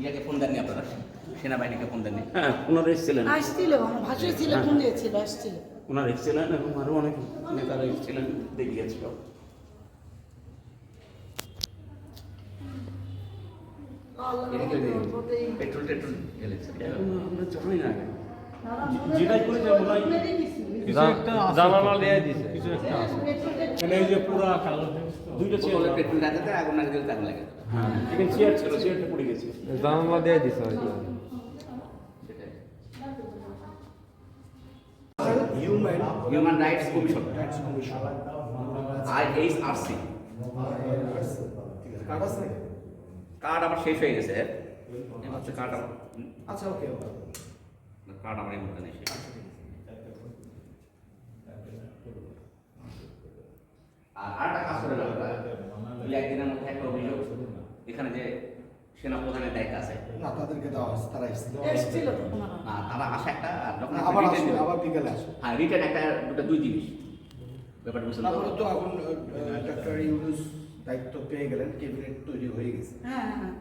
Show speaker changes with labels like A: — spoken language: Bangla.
A: ইয়াকে ফোন দেননি আপনারা? সেনাবাহিনীকে ফোন দেননি?
B: হ্যাঁ ওনারা এসেছিলেন।
C: আসছিল আমার ছিল ফোন দিয়েছিল আসছিল।
B: ওনারা এসেছিলেন এবং আরও অনেক নেতারা এসেছিলেন দেখে গেছিল
A: পেট্রোল টেট্রোল
B: আমরা জানি না যেটাই করে যাব
D: জানালা দিয়ে দিছে।
E: মানে এই যে পুরা কালো
B: দুইটা চেয়ার
A: পেট্রোল লাগাতে আগুন না দিলে আগুন লাগে।
B: হ্যাঁ এখানে চেয়ার ছিল চেয়ারটা পড়ে গেছে।
D: জানালা দিয়ে দিছে হয়তো
F: human
A: human rights commission
F: rights commission
A: I H R C
F: card আছে?
A: কার্ড আমার শেষ হয়ে গেছে। কার্ড আমার
F: আচ্ছা ওকে ওকে
A: কার্ড আমার এই মুহূর্তে নেই। আর আরেকটা কাজ করে গেল দুই একদিনের মধ্যে একটা অভিযোগ এখানে যে সেনাপ্রধানের দায়িত্ব আছে।
F: না তাদেরকে দেওয়া হয়েছে তারা এসেছিল।
A: না তারা আসে একটা যখন
F: আবার আসবে আবার বিকেলে আসবে।
A: হ্যাঁ রিটার্ন একটা দুটো দুই জিনিস। ব্যাপারটা বুঝলেন
F: তারপরে
A: তো?
F: তো এখন ডক্টর ইউনুস দায়িত্ব পেয়ে গেলেন কেবিনেট তৈরি হয়ে গেছে।
C: হ্যাঁ হ্যাঁ।